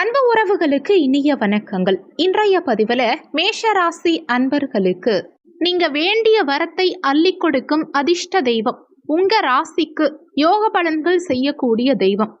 அன்பு உறவுகளுக்கு இனிய வணக்கங்கள். இன்றைய பதிவில் மேஷ ராசி அன்பர்களுக்கு நீங்க வேண்டிய வரத்தை அள்ளி கொடுக்கும் அதிர்ஷ்ட தெய்வம். உங்க ராசிக்கு யோக பலன்கள் செய்யக்கூடிய தெய்வம்.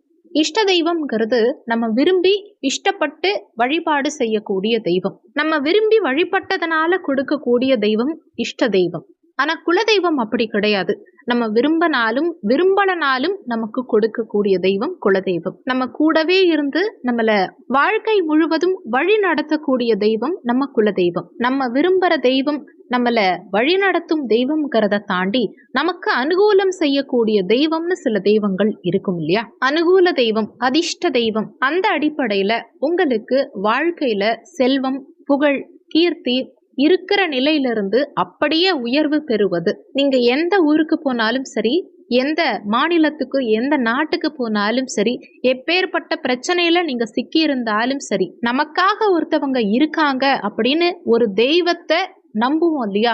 இஷ்ட தெய்வம்ங்கிறது நம்ம விரும்பி இஷ்டப்பட்டு வழிபாடு செய்யக்கூடிய தெய்வம். நம்ம விரும்பி வழிபட்டதனால கொடுக்கக்கூடிய தெய்வம் இஷ்ட தெய்வம். ஆனா குலதெய்வம் அப்படி கிடையாது. நம்ம விரும்பினாலும் விரும்பலனாலும் நமக்கு கொடுக்கக்கூடிய தெய்வம் குலதெய்வம். நம்ம கூடவே இருந்து நம்மள வாழ்க்கை முழுவதும் வழி நடத்தக்கூடிய தெய்வம் நம்ம குலதெய்வம். நம்ம விரும்புற தெய்வம் நம்மள வழி நடத்தும் தெய்வம்ங்கிறத தாண்டி நமக்கு அனுகூலம் செய்யக்கூடிய தெய்வம்னு சில தெய்வங்கள் இருக்கும் இல்லையா? அனுகூல தெய்வம் அதிர்ஷ்ட தெய்வம் அந்த அடிப்படையில உங்களுக்கு வாழ்க்கையில செல்வம் புகழ் கீர்த்தி இருக்கிற நிலையிலிருந்து அப்படியே உயர்வு பெறுவது. நீங்க எந்த ஊருக்கு போனாலும் சரி எந்த மாநிலத்துக்கு எந்த நாட்டுக்கு போனாலும் சரி எப்பேற்பட்ட பிரச்சனையில நீங்க சிக்கி இருந்தாலும் சரி நமக்காக ஒருத்தவங்க இருக்காங்க அப்படின்னு ஒரு தெய்வத்தை நம்புவோம் இல்லையா?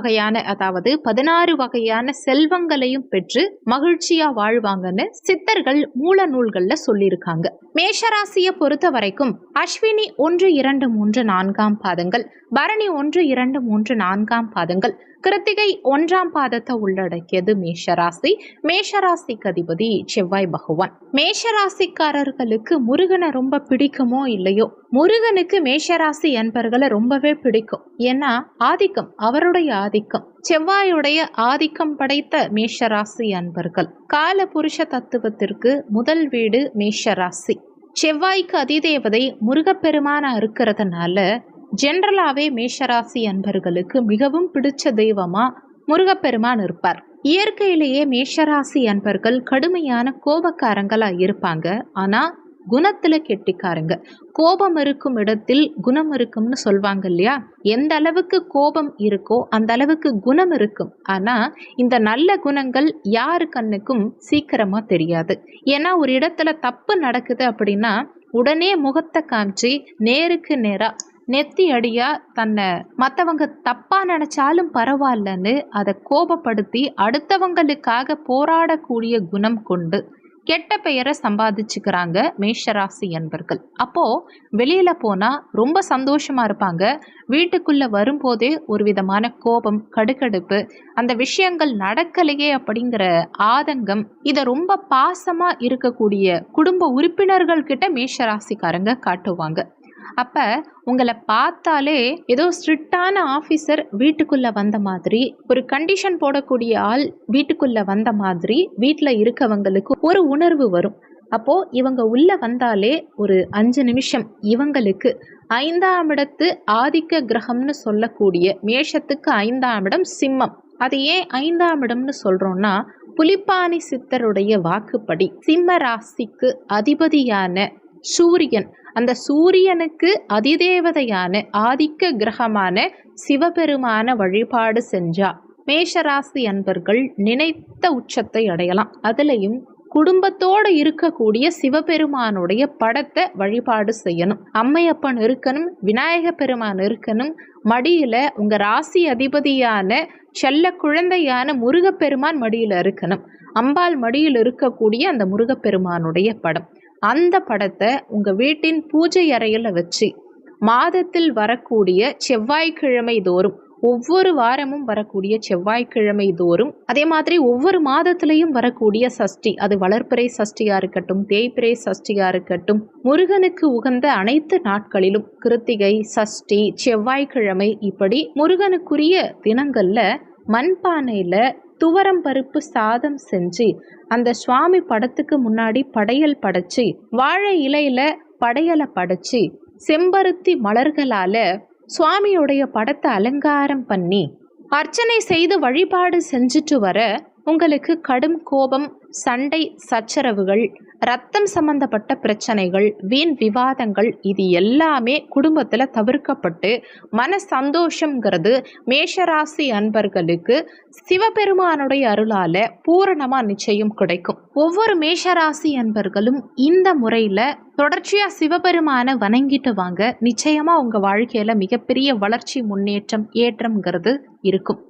வகையான அதாவது பதினாறு வகையான செல்வங்களையும் பெற்று மகிழ்ச்சியா வாழ்வாங்கன்னு சித்தர்கள் மூல நூல்கள்ல சொல்லியிருக்காங்க. மேஷராசியை பொறுத்த வரைக்கும் அஸ்வினி ஒன்று இரண்டு மூன்று நான்காம் பாதங்கள் பரணி ஒன்று இரண்டு மூன்று நான்காம் பாதங்கள் கிருத்திகை ஒன்றாம் பாதத்தை உள்ளடக்கியது மேஷராசி. மேஷராசிக்கு அதிபதி செவ்வாய் பகவான். மேஷராசிக்காரர்களுக்கு முருகனை ரொம்ப பிடிக்குமோ இல்லையோ? முருகனுக்கு மேஷராசி என்பர்களை ரொம்பவே பிடிக்கும். ஏன்னா ஆதிக்கம் அவருடைய ஆதிக்கம். செவ்வாயுடைய ஆதிக்கம் படைத்த மேஷராசி அன்பர்கள். கால புருஷ தத்துவத்திற்கு முதல் வீடு மேஷராசி. செவ்வாய்க்கு அதிதேவதை முருகப்பெருமானா இருக்கிறதுனால ஜென்ரலாகவே மேஷராசி அன்பர்களுக்கு மிகவும் பிடிச்ச தெய்வமா முருகப்பெருமான் இருப்பார். இயற்கையிலேயே மேஷராசி அன்பர்கள் கடுமையான கோபக்காரங்களா இருப்பாங்க. ஆனா குணத்துல கெட்டிக்காரங்க. கோபம் இருக்கும் இடத்தில் குணம் இருக்கும்னு சொல்வாங்க இல்லையா? எந்த அளவுக்கு கோபம் இருக்கோ அந்த அளவுக்கு குணம் இருக்கும். ஆனா இந்த நல்ல குணங்கள் யாரு கண்ணுக்கும் சீக்கிரமா தெரியாது. ஏன்னா ஒரு இடத்துல தப்பு நடக்குது அப்படின்னா உடனே முகத்தை காமிச்சு நேருக்கு நேரா நெத்தி அடியா தன்னை மற்றவங்க தப்பா நினைச்சாலும் பரவாயில்லன்னு அதை கோபப்படுத்தி அடுத்தவங்களுக்காக போராடக்கூடிய குணம் கொண்டு கெட்ட பெயரை சம்பாதிச்சுக்கிறாங்க மேஷராசி என்பர்கள் அப்போ வெளியில போனா ரொம்ப சந்தோஷமா இருப்பாங்க. வீட்டுக்குள்ள வரும்போதே ஒரு விதமான கோபம் கடுக்கடுப்பு அந்த விஷயங்கள் நடக்கலையே அப்படிங்கிற ஆதங்கம் இதை ரொம்ப பாசமா இருக்கக்கூடிய குடும்ப உறுப்பினர்கள் கிட்ட மேஷராசிக்காரங்க காட்டுவாங்க. அப்போ உங்களை பார்த்தாலே ஏதோ ஸ்ட்ரிக்டான ஆஃபீஸர் வீட்டுக்குள்ளே வந்த மாதிரி ஒரு கண்டிஷன் போடக்கூடிய ஆள் வீட்டுக்குள்ளே வந்த மாதிரி வீட்டில் இருக்கவங்களுக்கு ஒரு உணர்வு வரும். அப்போது இவங்க உள்ளே வந்தாலே ஒரு அஞ்சு நிமிஷம் இவங்களுக்கு ஐந்தாம் இடத்து ஆதிக்க கிரகம்னு சொல்லக்கூடிய மேஷத்துக்கு ஐந்தாம் இடம் சிம்மம். அது ஏன் ஐந்தாம் இடம்னு சொல்கிறோன்னா புலிப்பாணி சித்தருடைய வாக்குப்படி சிம்ம ராசிக்கு அதிபதியான சூரியன் அந்த சூரியனுக்கு அதிதேவதையான ஆதிக்க கிரகமான சிவபெருமான வழிபாடு செஞ்சா மேஷராசி அன்பர்கள் நினைத்த உச்சத்தை அடையலாம். அதுலேயும் குடும்பத்தோடு இருக்கக்கூடிய சிவபெருமானுடைய படத்தை வழிபாடு செய்யணும். அம்மையப்பன் இருக்கணும் விநாயக பெருமான் இருக்கணும் மடியில் உங்கள் ராசி அதிபதியான செல்ல குழந்தையான முருகப்பெருமான் மடியில் இருக்கணும். அம்பாள் மடியில் இருக்கக்கூடிய அந்த முருகப்பெருமானுடைய படம். அந்த படத்தை உங்கள் வீட்டின் பூஜை அறையில் வச்சு மாதத்தில் வரக்கூடிய செவ்வாய்க்கிழமை தோறும் ஒவ்வொரு வாரமும் வரக்கூடிய செவ்வாய்க்கிழமை தோறும் அதே மாதிரி ஒவ்வொரு மாதத்திலையும் வரக்கூடிய சஷ்டி அது வளர்ப்பிறை சஷ்டியாக இருக்கட்டும் தேய்பிறை சஷ்டியா இருக்கட்டும் முருகனுக்கு உகந்த அனைத்து நாட்களிலும் கிருத்திகை சஷ்டி செவ்வாய்க்கிழமை இப்படி முருகனுக்குரிய தினங்களில் மண்பானையில் துவரம் பருப்பு சாதம் செஞ்சு அந்த சுவாமி படத்துக்கு முன்னாடி படையல் படைச்சு வாழை இலையில் படையலை படைச்சு செம்பருத்தி மலர்களால் சுவாமியுடைய படத்தை அலங்காரம் பண்ணி அர்ச்சனை செய்து வழிபாடு செஞ்சுட்டு வர உங்களுக்கு கடும் கோபம் சண்டை சச்சரவுகள் ரத்தம் சம்பந்தப்பட்ட பிரச்சனைகள் வீண் விவாதங்கள் இது எல்லாமே குடும்பத்தில் தவிர்க்கப்பட்டு மன சந்தோஷங்கிறது மேஷராசி அன்பர்களுக்கு சிவபெருமானுடைய அருளால பூரணமாக நிச்சயம் கிடைக்கும். ஒவ்வொரு மேஷராசி அன்பர்களும் இந்த முறையில் தொடர்ச்சியாக சிவபெருமானை வணங்கிட்டு வாங்க. நிச்சயமாக உங்கள் வாழ்க்கையில் மிகப்பெரிய வளர்ச்சி முன்னேற்றம் ஏற்றம்ங்கிறது இருக்கும்.